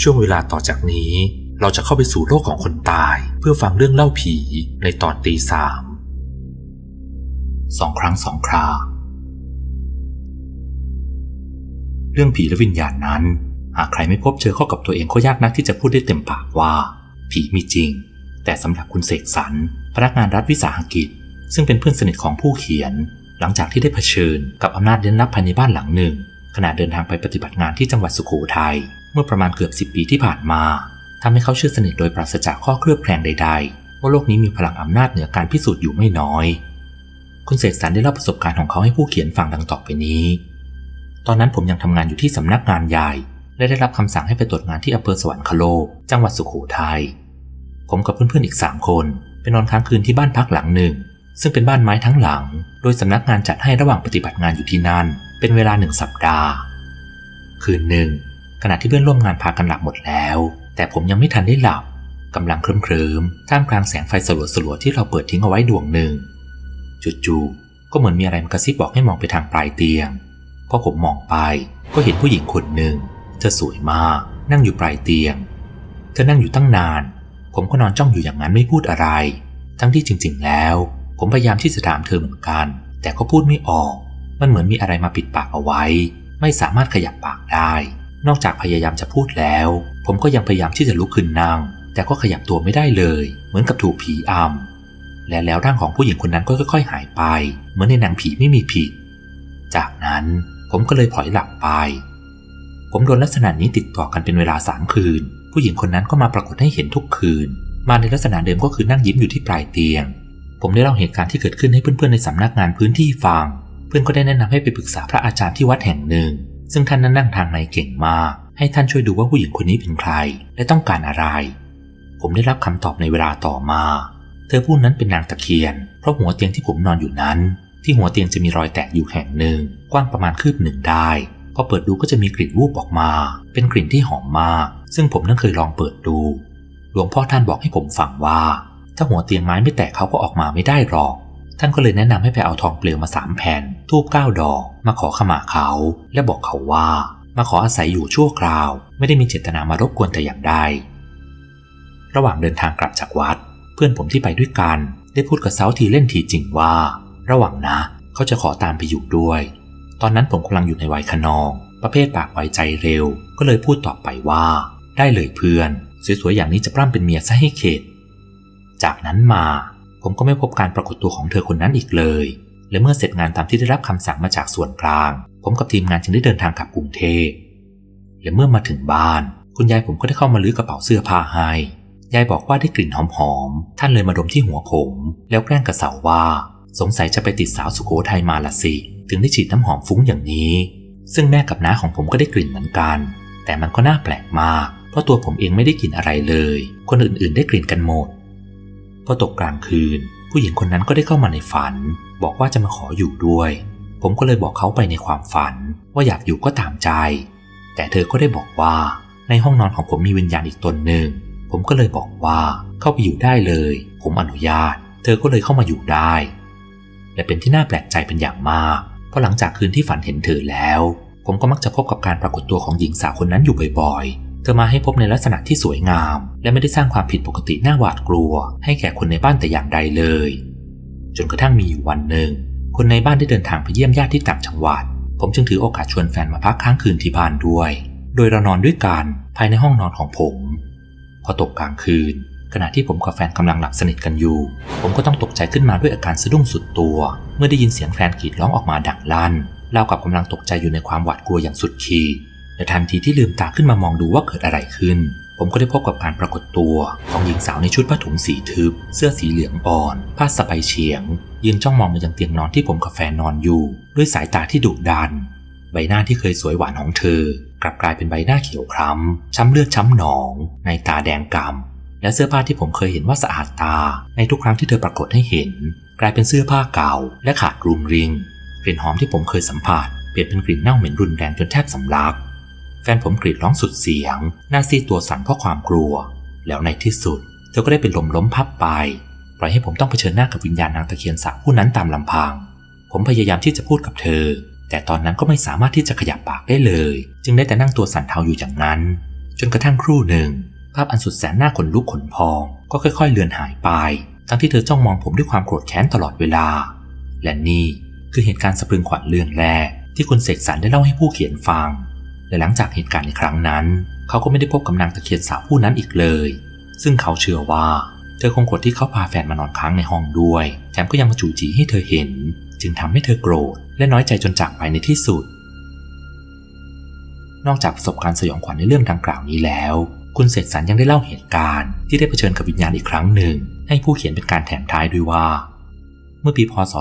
ช่วงเวลาต่อจากนี้ เราจะเข้าไปสู่โลกของคนตาย เพื่อฟังเรื่องเล่าผีในตอนตีสามสองครั้งสองครา เรื่องผีและวิญญาณนั้น หากใครไม่พบเจอเข้ากับตัวเองก็ยากนักที่จะพูดได้เต็มปากว่า ผีมีจริง แต่สำหรับคุณเสกสรรพนักงานรัฐวิสาหกิจ ซึ่งเป็นเพื่อนสนิทของผู้เขียน หลังจากที่ได้เผชิญกับอำนาจเล่นลับภายในบ้านหลังหนึ่งขณะเดินทางไปปฏิบัติงานที่จังหวัดสุโขทัย เมื่อประมาณเกือบสิบปีที่ผ่านมาทำให้เขาเชื่อสนิทโดยปราศจากข้อเคลือบแคลงใด ๆ ว่าโลกนี้มีพลังอำนาจเหนือการพิสูจน์อยู่ไม่น้อย คุณเสกสรรได้เล่าประสบการณ์ของเขาให้ผู้เขียนฟังดังต่อไปนี้ ตอนนั้นผมยังทำงานอยู่ที่สำนักงานใหญ่ และได้รับคำสั่งให้ไปตรวจงานที่อำเภอสวรรคโลก จังหวัดสุโขทัย ผมกับเพื่อนๆอีกสามคนไปนอนค้างคืนที่บ้านพักหลังหนึ่ง ซึ่งเป็นบ้านไม้ทั้งหลัง โดยสำนักงานจัดให้ระหว่างปฏิบัติงานอยู่ที่นั่น เป็นเวลาหนึ่งสัปดาห์ คืนหนึ่ง ขณะที่เพื่อนร่วมงานพากันหลับหมดแล้ว แต่ผมยังไม่ทันได้หลับกำลังเคลิ้มๆท่ามกลางแสงไฟสลัวๆที่เราเปิดทิ้งเอาไว้ดวงหนึ่งจู่ๆก็เหมือนมีอะไรมากระซิบบอกให้มองไปทางปลายเตียงพอผมมองไปก็เห็นผู้หญิงคนหนึ่งเธอสวยมาก นั่งอยู่ปลายเตียง เธอนั่งอยู่ตั้งนาน ผมก็นอนจ้องอยู่อย่างนั้นไม่พูดอะไร ทั้งที่จริง ๆ แล้ว ผมพยายามที่จะถามเธอเหมือนกัน แต่ก็พูดไม่ออก มันเหมือนมีอะไรมาปิดปากเอาไว้ ไม่สามารถขยับปากได้ นอกจากพยายามจะพูดแล้ว ผมก็ยังพยายามที่จะลุกขึ้นนั่ง แต่ก็ขยับตัวไม่ได้เลย เหมือนกับถูกผีอำและแล้วร่างของผู้หญิงคนนั้นก็ค่อย ๆ หายไป เหมือนในหนังผีไม่มีผิด จากนั้นผมก็เลยพลอยหลับไป ผมโดนลักษณะนี้ติดต่อกันเป็นเวลาสามคืน ผู้หญิงคนนั้นก็มาปรากฏให้เห็นทุกคืน มาในลักษณะเดิมก็คือนั่งยิ้มอยู่ที่ปลายเตียง ผมได้เล่าเหตุการณ์ที่เกิดขึ้นให้เพื่อนๆในสำนักงานพื้นที่ฟัง เพื่อนก็ได้แนะนำให้ไปปรึกษาพระอาจารย์ที่วัดแห่งหนึ่ง ซึ่งท่านนั้นนั่งทางในเก่งมาก ให้ท่านช่วยดูว่าผู้หญิงคนนี้เป็นใคร และต้องการอะไร ผมได้รับคำตอบในเวลาต่อมา เธอผู้นั้นเป็นนางตะเคียน เพราะหัวเตียงที่ผมนอนอยู่นั้น ที่หัวเตียงจะมีรอยแตกอยู่แห่งหนึ่ง กว้างประมาณคืบหนึ่งได้พอเปิดดูก็จะมีกลิ่นวูบออกมา เป็นกลิ่นที่หอมมาก ซึ่งผมนั้นเคยลองเปิดดู หลวงพ่อท่านบอกให้ผมฟังว่า ถ้าหัวเตียงไม้ไม่แตกเขาก็ออกมาไม่ได้หรอก ท่านก็เลยแนะนำให้ไปเอาทองเปลวมาสามแผ่นทูบเก้าดอก มาขอขมาเขา และบอกเขาว่า มาขออาศัยอยู่ชั่วคราว ไม่ได้มีเจตนามารบกวนแต่อย่างใดระหว่างเดินทางกลับจากวัด เพื่อนผมที่ไปด้วยกัน ได้พูดกับเซาทีเล่นทีจริงว่า ระหว่างนะ เขาจะขอตามไปอยู่ด้วย ตอนนั้นผมกำลังอยู่ในวัยขนอง ประเภทปากไวใจเร็ว ก็เลยพูดตอบไปว่า ได้เลยเพื่อนสวยๆอย่างนี้จะปล้ำเป็นเมียซะให้เข็ดจากนั้นมา ผมก็ไม่พบการปรากฏตัวของเธอคนนั้นอีกเลย และเมื่อเสร็จงานตามที่ได้รับคำสั่งมาจากส่วนกลาง ผมกับทีมงานจึงได้เดินทางกลับกรุงเทพและเมื่อมาถึงบ้าน คุณยายผมก็ได้เข้ามาลื้อกระเป๋าเสื้อผ้าให้ ยายบอกว่าได้กลิ่นหอมๆ ท่านเลยมาดมที่หัวผม แล้วแกล้งกระเสาว่า สงสัยจะไปติดสาวสุโขทัยมาละสิ ถึงได้ฉีดน้ำหอมฟุ้งอย่างนี้ ซึ่งแม่กับน้าของผมก็ได้กลิ่นเหมือนกัน แต่มันก็น่าแปลกมาก เพราะตัวผมเองไม่ได้กลิ่นอะไรเลย คนอื่นๆ ได้กลิ่นกันหมด พอตกกลางคืน ผู้หญิงคนนั้นก็ได้เข้ามาในฝัน บอกว่าจะมาขออยู่ด้วย ผมก็เลยบอกเขาไปในความฝัน ว่าอยากอยู่ก็ตามใจ แต่เธอก็ได้บอกว่าในห้องนอนของผมมีวิญญาณอีกตนหนึ่ง ผมก็เลยบอกว่าเข้าไปอยู่ได้เลย ผมอนุญาต เธอก็เลยเข้ามาอยู่ได้ และเป็นที่น่าแปลกใจเป็นอย่างมาก เพราะหลังจากคืนที่ฝันเห็นเธอแล้ว ผมก็มักจะพบกับการปรากฏตัวของหญิงสาวคนนั้นอยู่บ่อยๆ เธอมาให้พบในลักษณะที่สวยงาม และไม่ได้สร้างความผิดปกติน่าหวาดกลัว ให้แก่คนในบ้านแต่อย่างใดเลย จนกระทั่งมีอยู่วันหนึ่ง คนในบ้านได้เดินทางไปเยี่ยมญาติที่ต่างจังหวัด ผมจึงถือโอกาสชวนแฟนมาพักค้างคืนที่บ้านด้วย โดยเรานอนด้วยกันภายในห้องนอนของผม พอตกกลางคืน ขณะที่ผมกับแฟนกำลังหลับสนิทกันอยู่ ผมก็ต้องตกใจขึ้นมาด้วยอาการสะดุ้งสุดตัว เมื่อได้ยินเสียงแฟนกรีดร้องออกมาดังลั่นเรากับกำลังตกใจอยู่ในความหวาดกลัวอย่างสุดขีด และทันทีที่ลืมตาขึ้นมามองดูว่าเกิดอะไรขึ้น ผมก็ได้พบกับการปรากฏตัวของหญิงสาวในชุดผ้าถุงสีทึบ เสื้อสีเหลืองอ่อน ผ้าสบายเฉียง ยืนจ้องมองมายังเตียงนอนที่ผมกับแฟนนอนอยู่ ด้วยสายตาที่ดุดัน ใบหน้าที่เคยสวยหวานของเธอ กลับกลายเป็นใบหน้าเขียวคล้ำ ช้ำเลือดช้ำหนอง ในตาแดงกำและเสื้อผ้าที่ผมเคยเห็นว่าสะอาดตา ในทุกครั้งที่เธอปรากฏให้เห็น กลายเป็นเสื้อผ้าเก่า และขาดรุงริงกลิ่นหอมที่ผมเคยสัมผัสเปลี่ยนเป็นกลิ่นเน่าเหม็นรุนแรงจนแทบสำลัก แฟนผมกรีดร้องสุดเสียง หน้าซีดตัวสั่นเพราะความกลัว แล้วในที่สุด เธอก็ได้เป็นลมล้มพับไป ปล่อยให้ผมต้องเผชิญหน้ากับวิญญาณนางตะเคียนสาวผู้นั้นตามลำพัง ผมพยายามที่จะพูดกับเธอ แต่ตอนนั้นก็ไม่สามารถที่จะขยับปากได้เลย จึงได้แต่นั่งตัวสั่นเทาอยู่อย่างนั้น จนกระทั่งครู่หนึ่ง ภาพอันสุดแสนน่าขนลุกขนพอง ก็ค่อย ๆ เลือนหายไป ทั้งที่เธอจ้องมองผมด้วยความโกรธแค้นตลอดเวลา และนี่คือเหตุการณ์สะพรึงขวัญเรื่องแรกที่คุณเสกสรรได้เล่าให้ผู้เขียนฟัง และหลังจากเหตุการณ์ในครั้งนั้น เขาก็ไม่ได้พบกับนางตะเคียนสาวผู้นั้นอีกเลย ซึ่งเขาเชื่อว่า เธอคงโกรธที่เขาพาแฟนมานอนค้างในห้องด้วย แถมก็ยังมาจู่จีให้เธอเห็น จึงทำให้เธอโกรธและน้อยใจจนจากไปในที่สุด นอกจากประสบการณ์สยองขวัญในเรื่องดังกล่าวนี้แล้ว คุณเสกสรรยังได้เล่าเหตุการณ์ ที่ได้เผชิญกับวิญญาณอีกครั้งหนึ่ง ให้ผู้เขียนเป็นการแถมท้ายด้วยว่า เมื่อปีพศ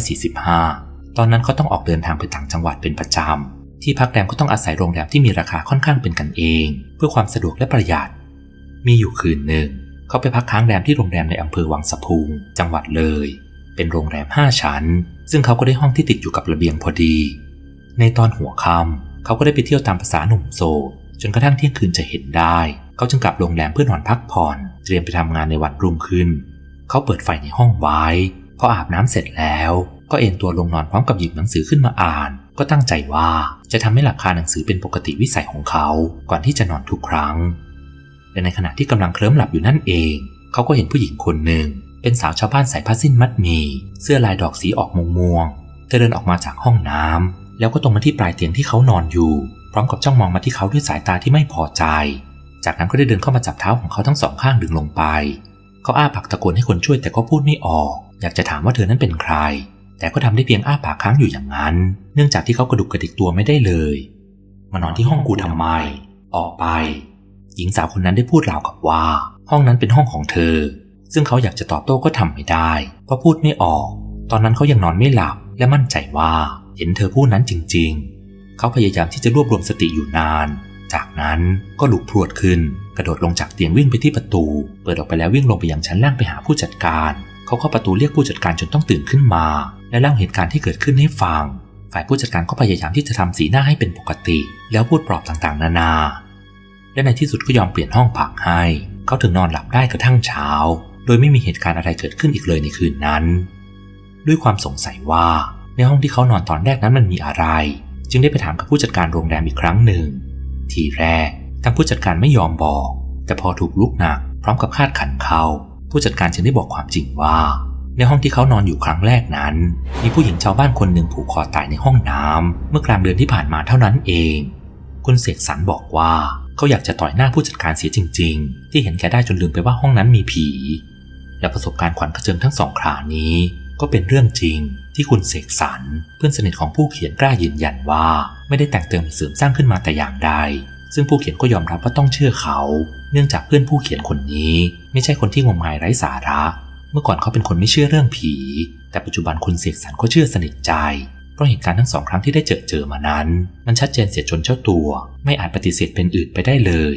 2545 ตอนนั้นเขาต้องออกเดินทางไปต่างจังหวัดเป็นประจำ ที่พักแรมก็ต้องอาศัยโรงแรมที่มีราคาค่อนข้างเป็นกันเอง เพื่อความสะดวกและประหยัด มีอยู่คืนหนึ่ง เขาไปพักค้างแรมที่โรงแรมในอำเภอวังสะพุงจังหวัดเลย เป็นโรงแรม5ชั้น ซึ่งเขาก็ได้ห้องที่ติดอยู่กับระเบียงพอดี ในตอนหัวค่ำเขาก็ได้ไปเที่ยวตามภาษาหนุ่มโสดจนกระทั่งเที่ยงคืนจะเห็นได้ เขาจึงกลับโรงแรมเพื่อนอนพักผ่อน เตรียมไปทำงานในวันรุ่งขึ้น เขาเปิดไฟในห้องไว้ พออาบน้ำเสร็จแล้ว ก็เอนตัวลงนอนพร้อมกับหยิบหนังสือขึ้นมาอ่าน ก็ตั้งใจว่าจะทำให้หลักคาหนังสือเป็นปกติวิสัยของเขาก่อนที่จะนอนทุกครั้ง และในขณะที่กำลังเคลิ้มหลับอยู่นั่นเอง เขาก็เห็นผู้หญิงคนหนึ่ง เป็นสาวชาวบ้านใส่ผ้าสิ้นมัดมี เสื้อลายดอกสีออกม่วงๆเธอเดินออกมาจากห้องน้ำแล้วก็ตรงมาที่ปลายเตียงที่เขานอนอยู่ พร้อมกับจ้องมองมาที่เขาด้วยสายตาที่ไม่พอใจ จากนั้นก็ได้เดินเข้ามาจับเท้าของเขาทั้งสองข้างดึงลงไป เขาอ้าปากตะโกนให้คนช่วยแต่ก็พูดไม่ออก อยากจะถามว่าเธอนั้นเป็นใคร แต่ก็ทำได้เพียงอ้าปากค้างอยู่อย่างนั้น เนื่องจากที่เขากระดุกกระดิกตัวไม่ได้เลยมานอนที่ห้องกูทำไม ออกไป หญิงสาวคนนั้นได้พูดราวกับว่า ห้องนั้นเป็นห้องของเธอ ซึ่งเขาอยากจะตอบโต้ก็ทำไม่ได้เพราะพูดไม่ออก ตอนนั้นเขายังนอนไม่หลับและมั่นใจว่าเห็นเธอพูดนั้นจริง ๆ เขาพยายามที่จะรวบรวมสติอยู่นาน จากนั้นก็ลุกพรวดขึ้น กระโดดลงจากเตียงวิ่งไปที่ประตู เปิดออกไปแล้ววิ่งลงไปยังชั้นล่างไปหาผู้จัดการ เขาเข้าประตูเรียกผู้จัดการจนต้องตื่นขึ้นมา และเล่าเหตุการณ์ที่เกิดขึ้นให้ฟัง ฝ่ายผู้จัดการก็พยายามที่จะทำสีหน้าให้เป็นปกติ แล้วพูดปลอบต่างๆ นานา และในที่สุดก็ยอมเปลี่ยนห้องพักให้ เขาถึงนอนหลับได้กระทั่งเช้า โดยไม่มีเหตุการณ์อะไรเกิดขึ้นอีกเลยในคืนนั้น ด้วยความสงสัยว่าในห้องที่เขานอนตอนแรกนั้นมันมีอะไร จึงได้ไปถามกับผู้จัดการโรงแรมอีกครั้งหนึ่ง ทีแรกทางผู้จัดการไม่ยอมบอก แต่พอถูกลุกหนักพร้อมกับคาดขันเขา ผู้จัดการจึงได้บอกความจริงว่า ในห้องที่เขานอนอยู่ครั้งแรกนั้น มีผู้หญิงชาวบ้านคนหนึ่งผูกคอตายในห้องน้ำเมื่อกลางเดือนที่ผ่านมาเท่านั้นเอง คุณเสกสรรบอกว่าเขาอยากจะต่อยหน้าผู้จัดการเสียจริง ๆ ที่เห็นแกได้จนลืมไปว่าห้องนั้นมีผี และประสบการณ์ขวัญกระเจิงทั้งสองครานี้ ก็เป็นเรื่องจริงที่คุณเสกสรรเพื่อนสนิทของผู้เขียนกล้ายืนยันว่า ไม่ได้แต่งเติมเสริมสร้างขึ้นมาแต่อย่างใดซึ่งผู้เขียนก็ยอมรับว่าต้องเชื่อเขา เนื่องจากเพื่อนผู้เขียนคนนี้ ไม่ใช่คนที่งมงายไร้สาระ เมื่อก่อนเขาเป็นคนไม่เชื่อเรื่องผี แต่ปัจจุบันคุณเสกสรรก็เชื่อสนิทใจ เพราะเหตุการณ์ทั้งสองครั้งที่ได้เจอเจอมานั้น มันชัดเจนเสียจนเจ้าตัว ไม่อาจปฏิเสธเป็นอื่นไปได้เลย